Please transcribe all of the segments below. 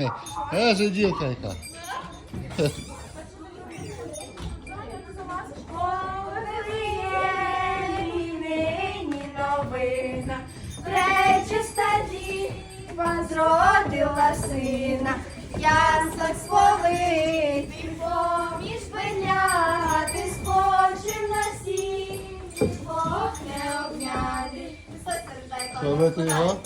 Е, жидівка яка. пречиста діва зродила сина, яслик сповитий, поміж пиляти, скочив на сім, Бог не обняти. Ловити його?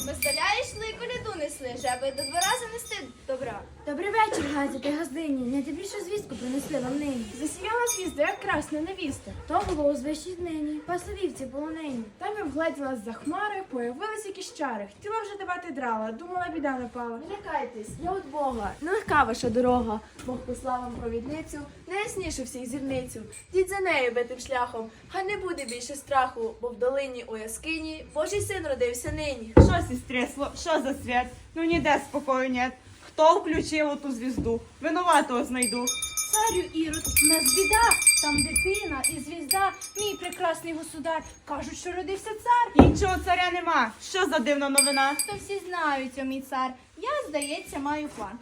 Веселя йшли, коляду несли, жаби до двора занести добра. Добрий вечір, Газі та газдині. Найдобрішу звістку принесли вам нині. Засіяла звізда, як красна невіста. То було у звищій нині, пасовівці полонені. Там я вгледіла з-за хмари, появились якісь чари. Хотіла вже давати драла, думала, біда напала. Не лякайтесь, я от Бога. Нелегка ваша дорога. Бог послав вам провідницю, найяснішу всіх зірницю. Діть за нею битим шляхом. Хай не буде більше страху, бо в долині у яскині Божий син родився нині. Що сестресло, що за свят? Ну ніде спокою нет. Хто включив оту звізду? Винуватого знайду. Царю Ірод, в нас біда, там дитина і звізда, мій прекрасний государ. Кажуть, що родився цар. Іншого царя нема. Що за дивна новина? То всі знають, о мій цар. Я, здається, маю план.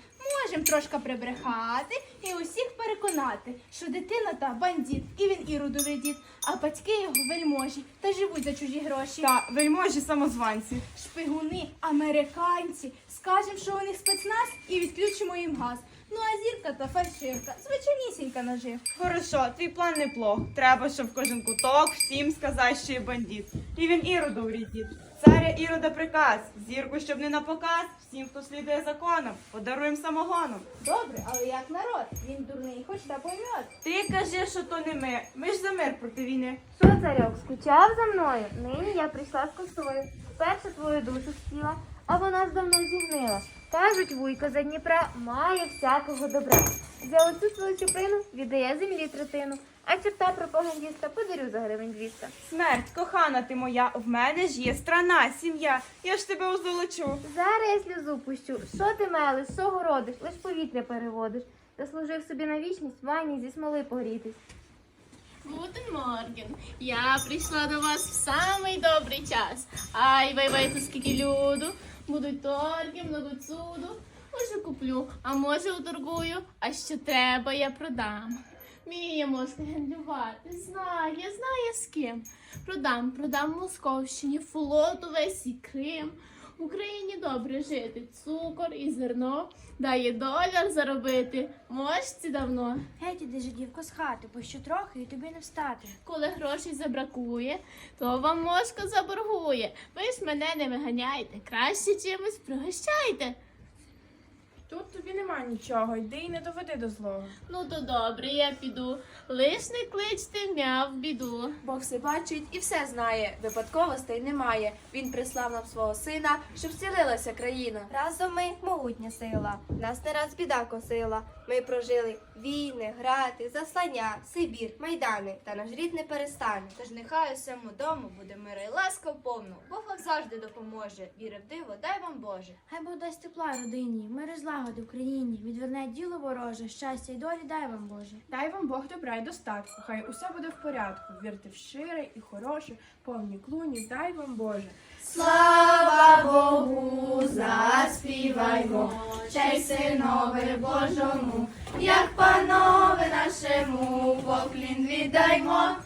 Можем трошки прибрехати і усіх переконати, що дитина та бандит, і він іродовий дід, а батьки його вельможі та живуть за чужі гроші. Та вельможі самозванці. Шпигуни, американці. Скажем, що у них спецназ і відключимо їм газ. Ну а зірка та фальшивка, звичайнісінька нажив. Хорошо, твій план неплох. Треба, щоб кожен куток всім сказав, що є бандит. І він іроду врідіт. Царя ірода приказ. Зірку, щоб не на показ, всім, хто слідує законам, подаруємо самогоном. Добре, але як народ? Він дурний, хоч та поймет. Ти кажи, що то не ми. Ми ж за мир проти війни. Що, царьок, скучав за мною? Нині я прийшла з косою. Вперше твою душу хотіла, а вона ж давно зігнила. Кажуть, вуйко за Дніпра має всякого добра. За оцю свою чуприну віддає землі третину, а черта пропагандіста подарю за гривень 200. Смерть, кохана ти моя, в мене ж є страна, сім'я. Я ж тебе озолочу. Зараз я сльозу пущу. Що ти мелиш, що городиш, лиш повітря переводиш. Заслужив собі на вічність в ванні зі смоли погрітись. Гутен Морген. Я прийшла до вас в самий добрий час. Ай, вай, вай, тут скільки люду. Будуть торги, много цуду. Може куплю, а може уторгую, а що треба, я продам. Вміє мозки гендлювати, знає, знає з ким. Продам, продам Московщині, флот увесь і Крим. В Україні добре жити, цукор і зерно, дає доляр заробити, можці давно. Геть іди, жидівко, з хати, бо ще трохи і тобі не встати. Коли грошей забракує, то вам мошка заборгує. Ви ж мене не виганяйте, краще чимось пригощайте. Тут тобі нема нічого, йди і не доведи до злого. Ну то добре, я піду. Лиш не кличте м'я в біду. Бог все бачить і все знає. Випадковостей немає. Він прислав нам свого сина, щоб зцілилася країна. Разом ми могутня сила, нас не раз біда косила. Ми прожили війни, грати, заслання, Сибір, майдани, та наш рід не перестане. Тож нехай усьому дому буде мира і ласка повну. Бог вам завжди допоможе. Віри в диво, дай вам Боже. Хай Бог дасть тепла родині, мир і злагоди в країні, відверне діло вороже, щастя й долі дай вам Боже. Дай вам Бог добра й достатку, хай усе буде в порядку. Вірте в щире і хороше, повні клуні, дай вам Боже. Слава Богу, заспіваймо, чай синове Божому, як панове нашому, поклін віддаймо.